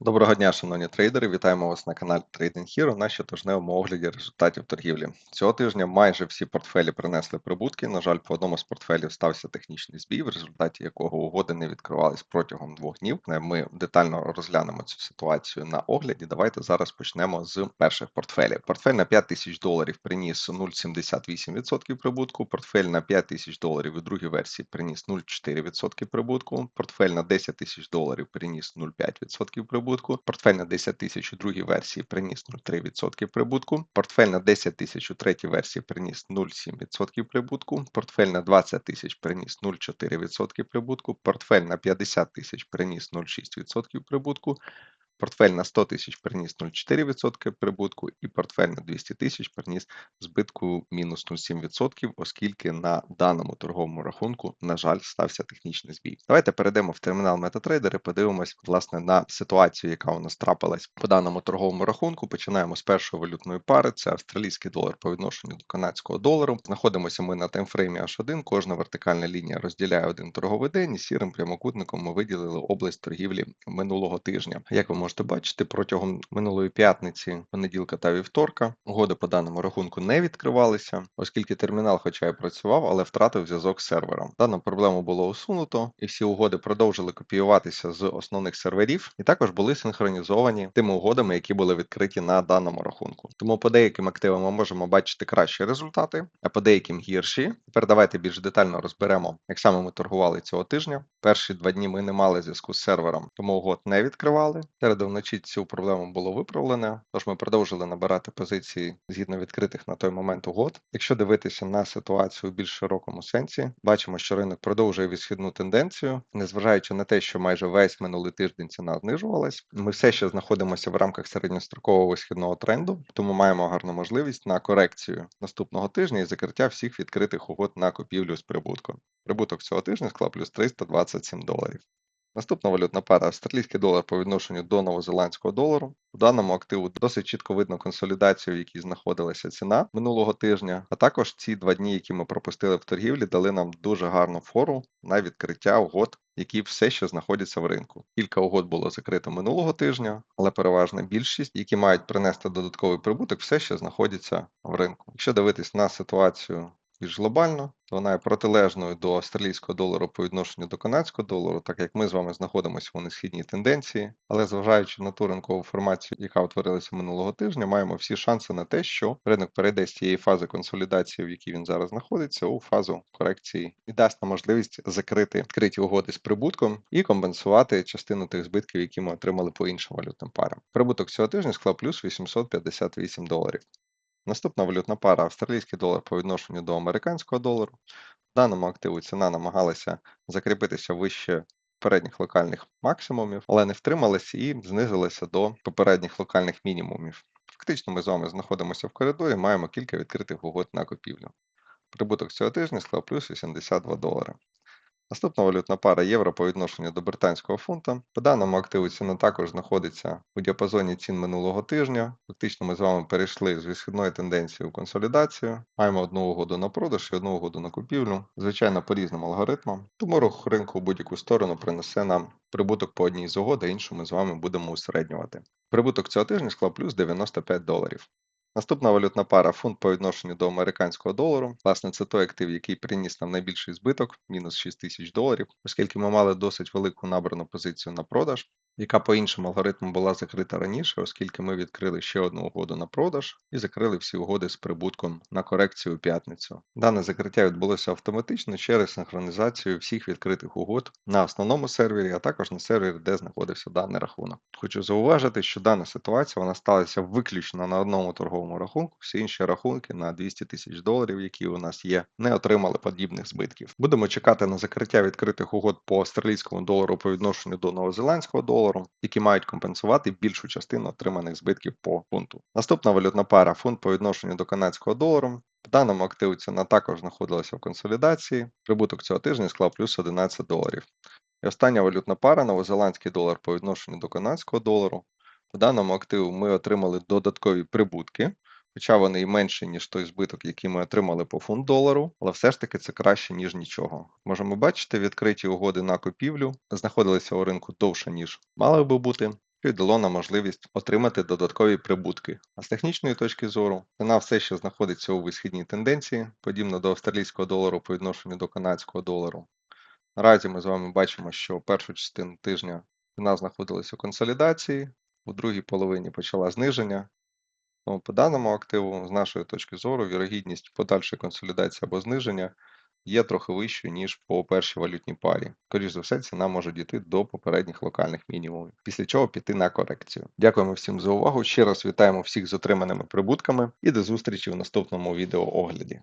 Доброго дня, шановні трейдери! Вітаємо вас на каналі Trading Hero на щотижневому огляді результатів торгівлі. Цього тижня майже всі портфелі принесли прибутки. На жаль, по одному з портфелів стався технічний збій, в результаті якого угоди не відкривались протягом двох днів. Ми детально розглянемо цю ситуацію на огляді. Давайте зараз почнемо з перших портфелів. Портфель на 5 тисяч доларів приніс 0,78% прибутку. Портфель на 5 тисяч доларів у другій версії приніс 0,4% прибутку. Портфель на 10 тисяч доларів приніс 0,5% прибутку прибутку. Портфель на 10 тисяч у другій версії приніс 0,3% прибутку. Портфель на 10 тисяч у третій версії приніс 0,7% прибутку. Портфель на 20 тисяч приніс 0,4% прибутку. Портфель на 50 тисяч приніс 0,6% прибутку. Портфель на 100 тисяч приніс 0,4% прибутку, і портфель на 200 тисяч приніс збитку мінус 0,7%, оскільки на даному торговому рахунку, на жаль, стався технічний збій. Давайте перейдемо в термінал MetaTrader і подивимось власне на ситуацію, яка у нас трапилась по даному торговому рахунку. Починаємо з першої валютної пари. Це австралійський долар по відношенню до канадського долару. Знаходимося ми на таймфреймі H1. Кожна вертикальна лінія розділяє один торговий день, і сірим прямокутником ми виділили область торгівлі минулого тижня. Як ви можете бачити, протягом минулої п'ятниці, понеділка та вівторка угоди по даному рахунку не відкривалися, оскільки термінал, хоча й працював, але втратив зв'язок з сервером. Дану проблему було усунуто, і всі угоди продовжили копіюватися з основних серверів, і також були синхронізовані тими угодами, які були відкриті на даному рахунку. Тому по деяким активам ми можемо бачити кращі результати, а по деяким гірші. Тепер давайте більш детально розберемо, як саме ми торгували цього тижня. Перші два дні ми не мали зв'язку з сервером, тому угод не відкривали. Середу вночі цю проблему було виправлене, тож ми продовжили набирати позиції згідно відкритих на той момент угод. Якщо дивитися на ситуацію у більш широкому сенсі, бачимо, що ринок продовжує відсхідну тенденцію, незважаючи на те, що майже весь минулий тиждень ціна знижувалась. Ми все ще знаходимося в рамках середньострокового східного тренду, тому маємо гарну можливість на корекцію наступного тижня і закриття всіх відкритих угод на купівлю з прибутком. Прибуток цього тижня склав плюс 327 доларів. Наступна валютна пара австралійський долар по відношенню до новозеландського долару. У даному активу досить чітко видно консолідацію, в якій знаходилася ціна минулого тижня. А також ці два дні, які ми пропустили в торгівлі, дали нам дуже гарну фору на відкриття угод, які все ще знаходяться в ринку. Кілька угод було закрито минулого тижня, але переважна більшість, які мають принести додатковий прибуток, все ще знаходяться в ринку. Якщо дивитись на ситуацію більш глобально, вона є протилежною до австралійського долару по відношенню до канадського долару, так як ми з вами знаходимося в несхідній тенденції. Але зважаючи на ту ринкову формацію, яка утворилася минулого тижня, маємо всі шанси на те, що ринок перейде з цієї фази консолідації, в якій він зараз знаходиться, у фазу корекції і дасть нам можливість закрити відкриті угоди з прибутком і компенсувати частину тих збитків, які ми отримали по іншим валютним парам. Прибуток цього тижня склав плюс 858 доларів. Наступна валютна пара австралійський долар по відношенню до американського долару. В даному активу ціна намагалася закріпитися вище передніх локальних максимумів, але не втрималася і знизилася до попередніх локальних мінімумів. Фактично, ми з вами знаходимося в коридорі, маємо кілька відкритих угод на купівлю. Прибуток цього тижня склав плюс 82 долари. Наступна валютна пара євро по відношенню до британського фунта. По даному активу ціна також знаходиться у діапазоні цін минулого тижня. Фактично ми з вами перейшли з висхідної тенденції у консолідацію. Маємо одну угоду на продаж і одну угоду на купівлю. Звичайно, по різним алгоритмам. Тому рух ринку в будь-яку сторону принесе нам прибуток по одній з угод, а іншу ми з вами будемо усереднювати. Прибуток цього тижня склав плюс 95 доларів. Наступна валютна пара фунт по відношенню до американського долару. Власне, це той актив, який приніс нам найбільший збиток, мінус 6 тисяч доларів, оскільки ми мали досить велику набрану позицію на продаж яка по іншим алгоритмам була закрита раніше, оскільки ми відкрили ще одну угоду на продаж і закрили всі угоди з прибутком на корекцію у п'ятницю. Дане закриття відбулося автоматично через синхронізацію всіх відкритих угод на основному сервері, а також на сервері, де знаходився даний рахунок. Хочу зауважити, що дана ситуація вона сталася виключно на одному торговому рахунку. Всі інші рахунки на 200 тисяч доларів, які у нас є, не отримали подібних збитків. Будемо чекати на закриття відкритих угод по австралійському долару по відношенню до новозеландського долару долару, які мають компенсувати більшу частину отриманих збитків по фунту. Наступна валютна пара фунт по відношенню до канадського долару. В даному активу ціна також знаходилася в консолідації. Прибуток цього тижня склав плюс 11 доларів. І остання валютна пара новозеландський долар по відношенню до канадського долару. В даному активу ми отримали додаткові прибутки хоча вони і менші, ніж той збиток, який ми отримали по фунт долару, але все ж таки це краще, ніж нічого. Можемо бачити, відкриті угоди на купівлю знаходилися у ринку довше, ніж мали би бути. й дало нам можливість отримати додаткові прибутки. А з технічної точки зору, ціна все ще знаходиться у висхідній тенденції, подібно до австралійського долару по відношенню до канадського долару. Наразі ми з вами бачимо, що першу частину тижня ціна знаходилася у консолідації, у другій половині почала зниження. Тому по даному активу, з нашої точки зору, вірогідність подальшої консолідації або зниження є трохи вищою, ніж по першій валютній парі. Скоріше за все, ціна може дійти до попередніх локальних мінімумів, після чого піти на корекцію. Дякуємо всім за увагу. Ще раз вітаємо всіх з отриманими прибутками і до зустрічі в наступному відеоогляді.